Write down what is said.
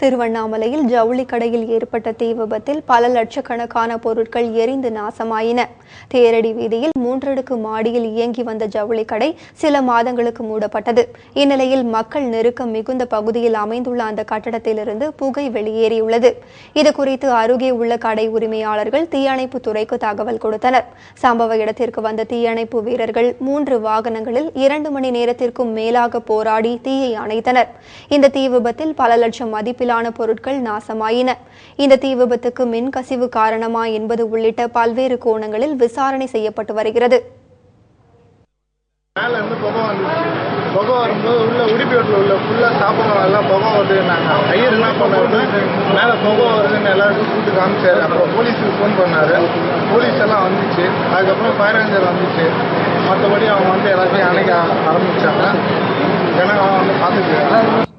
திருவண்ணாமலையில் ஜவுளி கடையில் ஏற்பட்ட தீ விபத்தில் பல லட்சக்கணக்கான பொருட்கள் எரிந்து நாசமாயின. தேரடி வீதியில் மூன்றடுக்கு மாடியில் இயங்கி வந்த ஜவுளி கடை சில மாதங்களுக்கு மூடப்பட்டது. இந்நிலையில் மக்கள் நெருக்கம் மிகுந்த பகுதியில் அமைந்துள்ள அந்த கட்டடத்திலிருந்து புகை வெளியேறியுள்ளது. இதுகுறித்து அருகே உள்ள கடை உரிமையாளர்கள் தீயணைப்பு துறைக்கு தகவல் கொடுத்தனர். சம்பவ இடத்திற்கு வந்த தீயணைப்பு வீரர்கள் மூன்று வாகனங்களில் இரண்டு மணி நேரத்திற்கும் மேலாக போராடி தீயை அணைத்தனர். இந்த தீ விபத்தில் பல லட்சம் மதிப்பு அளவிலான பொருட்கள் நாசமாயின. இந்த தீ விபத்துக்கு மின் கசிவு காரணமா என்பது உள்ளிட்ட பல்வேறு கோணங்களில் விசாரணை செய்யப்பட்டு வருகிறது. மேல இருந்து புகை வந்துச்சு. புகை வரும்போது உள்ள உடுப்பி வீட்டில் உள்ள ஃபுல்லாக சாப்பிட்றோம் எல்லாம் புகை வருதுன்னாங்க. ஐயர் என்ன பண்ணாருன்னா மேலே புகை வருதுன்னு எல்லாருக்கும் கூட்டு காமிச்சாரு. அப்புறம் போலீஸுக்கு ஃபோன் பண்ணாரு. போலீஸ் எல்லாம் வந்துச்சு. அதுக்கப்புறம் ஃபயர் ரேஞ்சர் வந்துச்சு. மற்றபடி அவங்க வந்து எல்லாத்தையும் அணைக்க ஆரம்பிச்சாங்க. ஜனங்களாம் வந்து பார்த்துட்டு